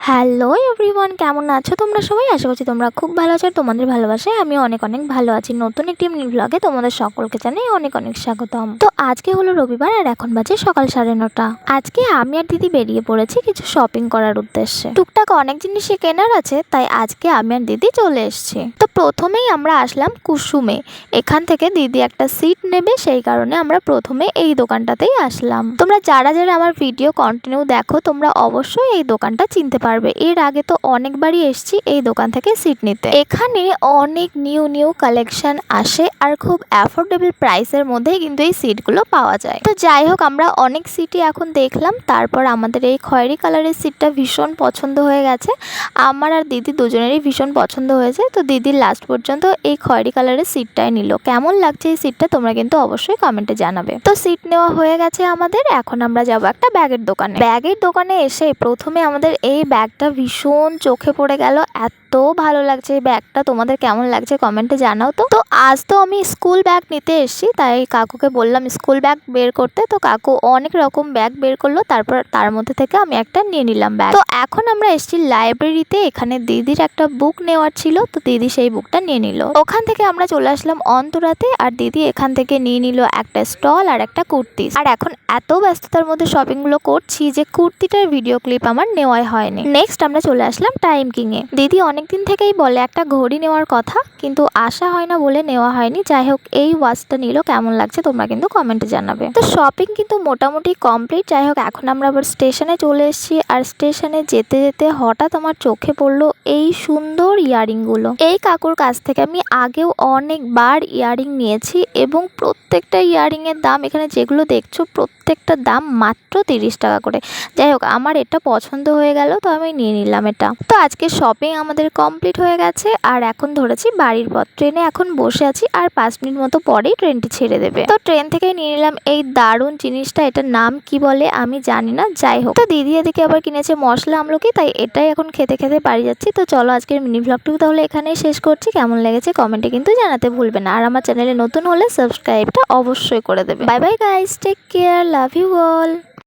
Hello everyone কেমন আছো তোমরা সবাই? আশা করছি তোমরা খুব ভালো আছো। তোমাদের ভালোবাসায় আমি অনেক অনেক ভালো আছি। নতুন একটি মিনি ব্লগে তোমাদের সকলকে জানাই অনেক অনেক স্বাগতম। তো আজকে হলো রবিবার আর এখন বাজে সকাল সাড়ে নটা। আজকে আমি আর দিদি বেরিয়ে পড়েছি কিছু শপিং করার উদ্দেশ্যে। টুকটাক অনেক জিনিসই কেনার আছে, তাই আজকে আমি আর দিদি চলে এসছি। তো প্রথমেই আমরা আসলাম কুসুমে। এখান থেকে দিদি একটা সিট নেবে, সেই কারণে আমরা প্রথমে এই দোকানটাতেই আসলাম। তোমরা যারা যারা আমার ভিডিও কন্টিনিউ দেখো, তোমরা অবশ্যই এই দোকানটা চিনতে পারবে। এর আগে তো অনেকবারই এসেছি এই দোকান থেকে সিট নিতে। এখানে অনেক নিউ নিউ কালেকশন আসে আর খুব অ্যাফোর্ডেবল প্রাইসের মধ্যেই কিন্তু এই সিটগুলো পাওয়া যায়। তো যাই হোক, আমরা অনেক সিটই এখন দেখলাম। তারপর আমাদের এই খয়েরি কালারের সিটটা ভীষণ পছন্দ হয়ে গেছে। আমার আর দিদি দুজনেরই ভীষণ পছন্দ হয়েছে। তো দিদির লাস্ট পর্যন্ত এই খয়েরি কালারের সিটটাই নিল। কেমন লাগছে এই সিটটা তোমরা কিন্তু অবশ্যই কমেন্টে জানাবে। তো সিট নেওয়া হয়ে গেছে আমাদের। এখন আমরা যাব একটা ব্যাগের দোকানে। ব্যাগের দোকানে এসে প্রথমে আমাদের এই ব্যাগটা ভীষণ চোখে পড়ে গেল। এত ভালো লাগছে এই ব্যাগটা। তোমাদের কেমন লাগছে কমেন্টে জানাও তো। তো আজ তো আমি স্কুল ব্যাগ নিতে এসেছি, তাই কাকুকে বললাম স্কুল ব্যাগ বের করতে। তো কাকু অনেক রকম ব্যাগ বের করল, তারপর তার মধ্যে থেকে আমি একটা নিয়ে নিলাম ব্যাগ। তো এখন আমরা এসেছি লাইব্রেরিতে, এখানে দিদির একটা বুক নেওয়ার ছিল, তো দিদি সেই বুকটা নিয়ে নিল। ওখান থেকে আমরা চলে আসলাম অন্তরাতে, আর দিদি এখান থেকে নিয়ে নিল একটা স্টল আর একটা কুর্তি। আর এখন এত ব্যস্ততার মধ্যে শপিংগুলো করছি যে কুর্তিটার ভিডিও ক্লিপ আমার নেওয়াই হয়নি। নেক্সট আমরা চলে আসলাম টাইম কিংয়ে দিদি অনেকদিন থেকেই বলে, একটা ঘড়ি নেওয়ার কথা, কিন্তু আশা হয় না বলে নেওয়া হয়নি। যাই হোক, এই ওয়াচটা নিল, কেমন লাগছে তোমরা কিন্তু কমেন্টে জানাবে। তো শপিং কিন্তু মোটামুটি কমপ্লিট যাই হোক, এখন আমরা আবার স্টেশনে চলে এসেছি। আর স্টেশনে যেতে যেতে হঠাৎ আমার চোখে পড়ল এই সুন্দর ইয়ারিংগুলো। এই কাকুর কাছ থেকে আমি আগেও অনেকবার ইয়ারিং নিয়েছি এবং প্রত্যেকটা ইয়ারিংয়ের দাম এখানে যেগুলো দেখছ, প্রত্যেকটা দাম মাত্র তিরিশ টাকা করে। যাই হোক, আমার এটা পছন্দ হয়ে গেল, তো আমি নিয়ে নিলাম এটা। তো আজকে শপিং আমাদের কমপ্লিট হয়ে গেছে, আর এখন ধরেছি বাড়ির পথ। ট্রেনে এখন বসে আছি, আর পাঁচ মিনিট মতো পরেই ট্রেনটি ছেড়ে দেবে। তো ট্রেন থেকে নিয়ে নিলাম এই দারুণ জিনিসটা, এটার নাম কি বলে আমি জানি না, যাই হোক। তো দিদি এদিকে আবার কিনেছে মশলা আমলকি, তাই এটাই এখন খেতে খেতে বাড়ি যাচ্ছি। তো চলো আজকের মিনি ব্লগটুকু তাহলে এখানেই শেষ করছি। কেমন লেগেছে কমেন্টে কিন্তু জানাতে ভুলবে না। আর আমার চ্যানেলে নতুন হলে সাবস্ক্রাইবটা অবশ্যই করে দেবে। Bye bye guys take care love you all